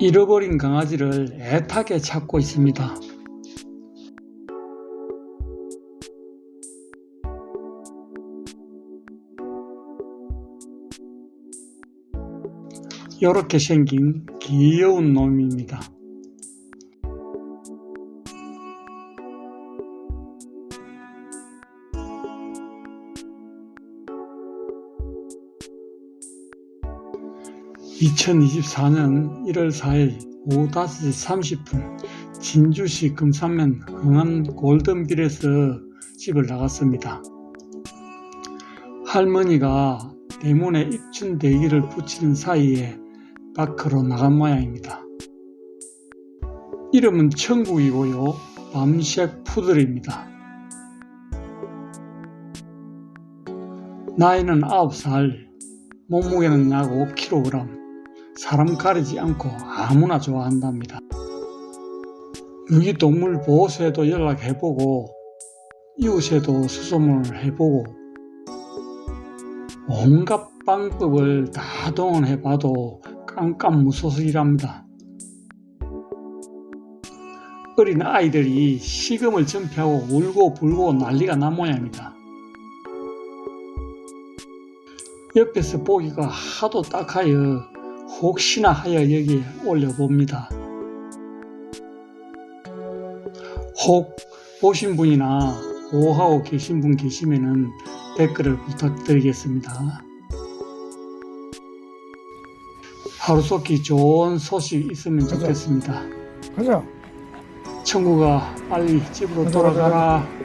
잃어버린 강아지를 애타게 찾고 있습니다. 이렇게 생긴 귀여운 놈입니다. (2024년 1월 4일) 오후 5시 30분 진주시 금산면 흥안 골든빌에서 집을 나갔습니다. 할머니가 대문에 입춘 대기를 붙이는 사이에 밖으로 나간 모양입니다. 이름은 천국이고요. 밤색 푸들입니다. 나이는 9살, 몸무게는 약 5kg, 사람 가리지 않고 아무나 좋아한답니다. 유기동물 보호소에도 연락해보고 이웃에도 수소문을 해보고 온갖 방법을 다 동원해봐도 깜깜무소속이랍니다. 어린 아이들이 식음을 전폐하고 울고 불고 난리가 난 모양입니다. 옆에서 보기가 하도 딱하여 혹시나 하여 여기에 올려봅니다. 혹 보신 분이나 오하고 계신 분 계시면은 댓글을 부탁드리겠습니다. 하루속히 좋은 소식 있으면 가자. 좋겠습니다. 가자. 청구가 빨리 집으로 가자, 가자. 돌아가라.